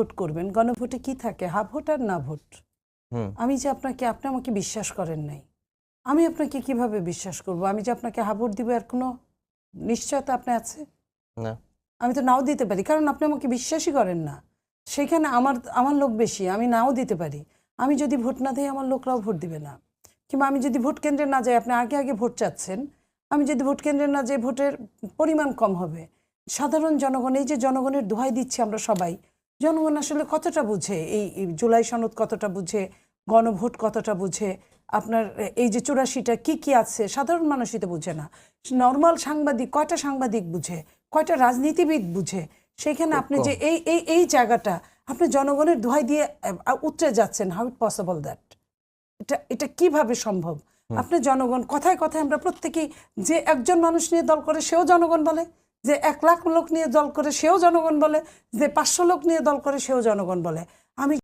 গণভোট করবেন গণভোটে কি থাকে হা ভোট আর না ভোট? আমি যে আপনাকে আপনি আমাকে বিশ্বাস করেন নাই। আমি আপনাকে কীভাবে বিশ্বাস করব? আমি যে আপনাকে হা ভোট দিব আর কোনো নিশ্চয়তা আপনি আছে? না। আমি তো নাও দিতে পারি কারণ আপনি আমাকে বিশ্বাসই করেন না। সেখানে আমার আমার লোক বেশি আমি নাও দিতে পারি। আমি যদি ভোট না দিই আমার লোকরাও ভোট দিবে না। কিংবা আমি যদি ভোট কেন্দ্রে না যাই আপনি আগে আগে ভোট চাচ্ছেন। আমি যদি ভোট কেন্দ্রে না যাই ভোটের পরিমাণ কম হবে। সাধারণ জনগণ এই যে জনগণের দোহাই দিচ্ছি আমরা সবাই জনগণ আসলে কতটা বুঝে? এই জুলাই সনদ কতটা বুঝে? গণভোট কতটা বুঝে? আপনার এই যে চুরাশিটা কি কি আছে? সাধারণ মানুষই তো বুঝে না। নর্মাল সাংবাদিক কয়টা সাংবাদিক বুঝে? কয়টা রাজনীতিবিদ বুঝে? সেখানে আপনি যে এই এই এই জায়গাটা আপনি জনগণের দোহাই দিয়ে উতরে যাচ্ছেন। হাউ ইট পসিবল দ্যাট এটা এটা কীভাবে সম্ভব? আপনি জনগণ কথায় কথায় আমরা প্রত্যেকেই যে একজন মানুষ নিয়ে দল করে সেও জনগণ বলে। যে এক লাখ লোক নিয়ে দল করে সেও জনগণ বলে, যে পাঁচশো লোক নিয়ে দল করে সেও জনগণ বলে। আমি